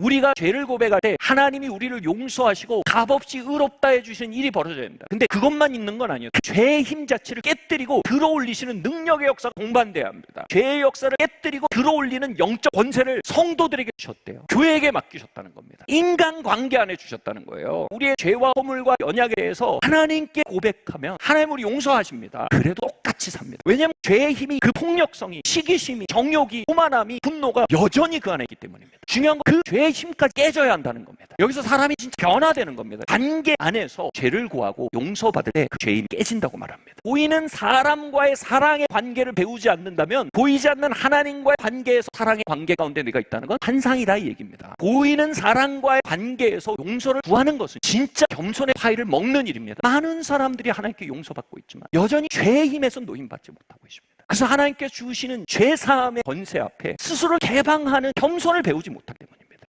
우리가 죄를 고백할 때 하나님이 우리를 용서하시고 값없이 의롭다 해주시는 일이 벌어져야 됩니다. 근데 그것만 있는 건 아니에요. 죄의 힘 자체를 깨뜨리고 들어올리시는 능력의 역사가 동반돼야 합니다. 죄의 역사를 깨뜨리고 들어올리는 영적 권세를 성도들에게 주셨대요. 교회에게 맡기셨다는 겁니다. 인간 관계 안에 주셨다는 거예요. 우리의 죄와 허물과 연약에 대해서 하나님께 고백하면 하나님 우리 용서하십니다. 그래도 똑 같이 삽니다. 왜냐하면 죄의 힘이 그 폭력성이 시기심이 정욕이 오만함이 분노가 여전히 그 안에 있기 때문입니다. 중요한 건 그 죄의 힘까지 깨져야 한다는 겁니다. 여기서 사람이 진짜 변화되는 겁니다. 관계 안에서 죄를 구하고 용서받을 때 그 죄인이 깨진다고 말합니다. 보이는 사람과의 사랑의 관계를 배우지 않는다면 보이지 않는 하나님과의 관계에서 사랑의 관계 가운데 내가 있다는 건 환상이다 이 얘기입니다. 보이는 사람과의 관계에서 용서를 구하는 것은 진짜 겸손의 파이를 먹는 일입니다. 많은 사람들이 하나님께 용서받고 있지만 여전히 죄의 힘에서 노임받지 못하고 있습니다. 그래서 하나님께 주시는 죄 사함의 권세 앞에 스스로 개방하는 겸손을 배우지 때문에